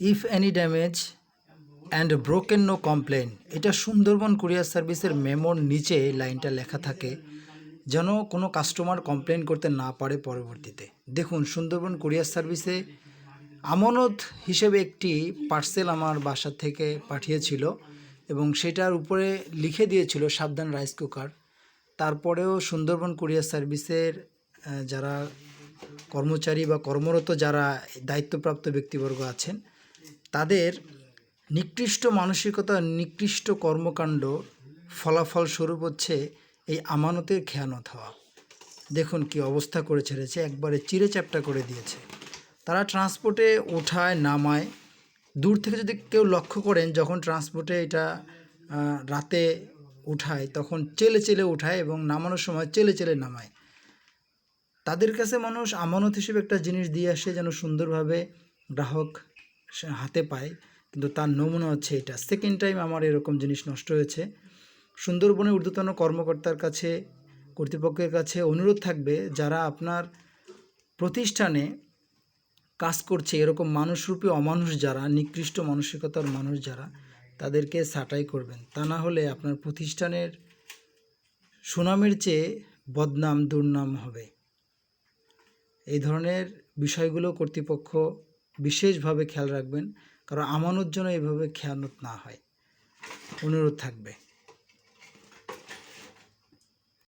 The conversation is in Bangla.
If any damage and broken no complain এটা সুন্দরবন কুরিয়ার সার্ভিসের মেমোর নিচে লাইনটা লেখা থাকে, যেন কোনো কাস্টমার কমপ্লেন করতে না পারে পরবর্তীতে। দেখুন, সুন্দরবন কুরিয়ার সার্ভিসে আমানত হিসেবে একটি পার্সেল আমার বাসা থেকে পাঠিয়েছিল এবং সেটার উপরে লিখে দিয়েছিল সাবধান রাইস কুকার তারপরেও সুন্দরবন কুরিয়ার সার্ভিসের যারা কর্মচারী বা কর্মরত যারা দায়িত্বপ্রাপ্ত ব্যক্তিবর্গ আছেন তাদের নিকৃষ্ট মানসিকতা, নিকৃষ্ট কর্মকাণ্ড ফলাফল স্বরূপ হচ্ছে এই আমানতের খেয়ানত হওয়া। দেখুন কি অবস্থা করে ছেড়েছে, একবারে চিড়ে চ্যাপটা করে দিয়েছে। তারা ট্রান্সপোর্টে ওঠায়, নামায়। দূর থেকে যদি কেউ লক্ষ্য করেন, যখন ট্রান্সপোর্টে এটা রাতে উঠায়, তখন চেলে চেলে উঠায় এবং নামানোর সময় চেলে চেলে নামায়। তাদের কাছে মানুষ আমানত হিসেবে একটা জিনিস দিয়ে আসে যেন সুন্দরভাবে গ্রাহক হাতে পায়, কিন্তু তার নমুনা হচ্ছে এটা। সেকেন্ড টাইম আমার এরকম জিনিস নষ্ট হয়েছে। সুন্দরবনে ঊর্ধ্বতন কর্মকর্তার কাছে, কর্তৃপক্ষের কাছে অনুরোধ থাকবে যারা আপনার প্রতিষ্ঠানে কাজ করছে, এরকম মানুষরূপী অমানুষ যারা, নিকৃষ্ট মানসিকতার মানুষ যারা, তাদেরকে ছাঁটাই করবেন। তা না হলে আপনার প্রতিষ্ঠানের সুনামের চেয়ে বদনাম, দুর্নাম হবে। এই ধরনের বিষয়গুলো কর্তৃপক্ষ বিশেষভাবে খেয়াল রাখবেন কারণ আমানত যেন এভাবে খেয়ানত না হয়। অনুরোধ থাকবে।